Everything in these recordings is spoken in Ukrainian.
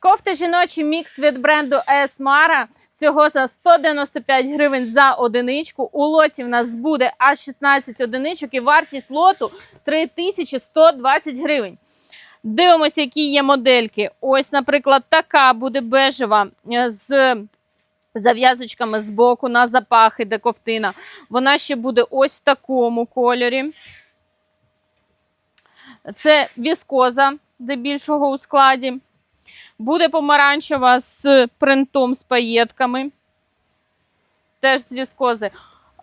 Кофти жіночі мікс від бренду Esmara. Всього за 195 гривень за одиничку. У лоті в нас буде аж 16 одиничок і вартість лоту 3120 гривень. Дивимося, які є модельки. Ось, наприклад, така буде бежева е, з зав'язочками з боку на запахи, де ковтина. Вона ще буде ось в такому кольорі. Це віскоза, де більшого у складі. Буде помаранчева з принтом з паєтками. Теж з віскози.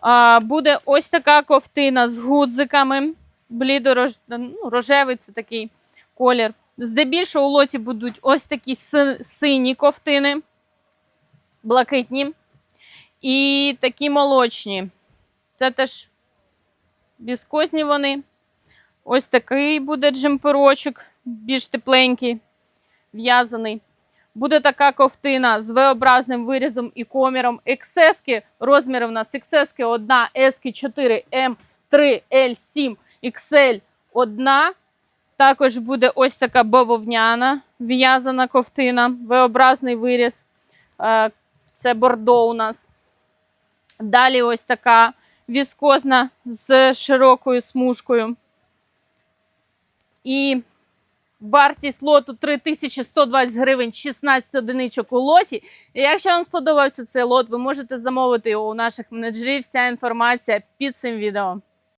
А, буде ось така ковтина з гудзиками. Блідорож... ну, рожевий це такий колір. Здебільшого у лоті будуть ось такі си- сині ковтини, блакитні. І такі молочні. Це теж віскозні вони. Ось такий буде джемперочок, більш тепленький, в'язаний. Буде така ковтина з V-образним вирізом і коміром. XS, розміри в нас XS 1, S 4, M 3, L 7, XL 1. Також буде ось така бавовняна в'язана ковтина, V-образний виріз. Е, Це бордо у нас. Далі ось така віскозна з широкою смужкою. І вартість лоту 3120 гривень, 16 одиничок у лоті. І якщо вам сподобався цей лот, ви можете замовити його у наших менеджерів. Вся інформація під цим відео.